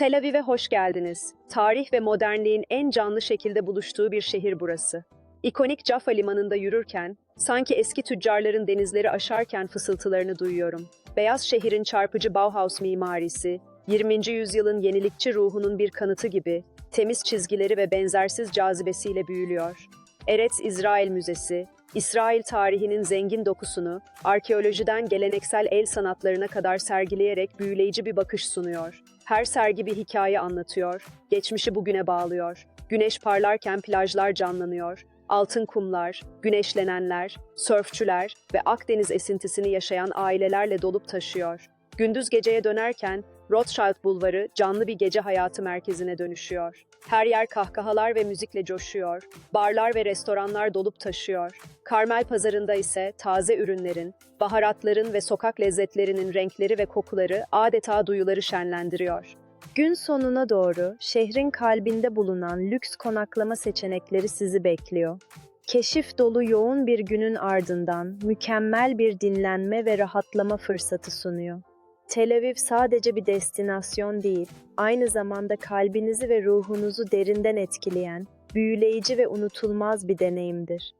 Tel Aviv'e hoş geldiniz. Tarih ve modernliğin en canlı şekilde buluştuğu bir şehir burası. İkonik Jaffa limanında yürürken, sanki eski tüccarların denizleri aşarken fısıltılarını duyuyorum. Beyaz şehrin çarpıcı Bauhaus mimarisi, 20. yüzyılın yenilikçi ruhunun bir kanıtı gibi, temiz çizgileri ve benzersiz cazibesiyle büyülüyor. Eretz İsrail Müzesi, İsrail tarihinin zengin dokusunu, arkeolojiden geleneksel el sanatlarına kadar sergileyerek büyüleyici bir bakış sunuyor. Her sergi bir hikaye anlatıyor, geçmişi bugüne bağlıyor. Güneş parlarken plajlar canlanıyor. Altın kumlar, güneşlenenler, sörfçüler ve Akdeniz esintisini yaşayan ailelerle dolup taşıyor. Gündüz geceye dönerken Rothschild Bulvarı canlı bir gece hayatı merkezine dönüşüyor. Her yer kahkahalar ve müzikle coşuyor. Barlar ve restoranlar dolup taşıyor. Karmel pazarında ise taze ürünlerin, baharatların ve sokak lezzetlerinin renkleri ve kokuları adeta duyuları şenlendiriyor. Gün sonuna doğru şehrin kalbinde bulunan lüks konaklama seçenekleri sizi bekliyor. Keşif dolu yoğun bir günün ardından mükemmel bir dinlenme ve rahatlama fırsatı sunuyor. Tel Aviv sadece bir destinasyon değil, aynı zamanda kalbinizi ve ruhunuzu derinden etkileyen, büyüleyici ve unutulmaz bir deneyimdir.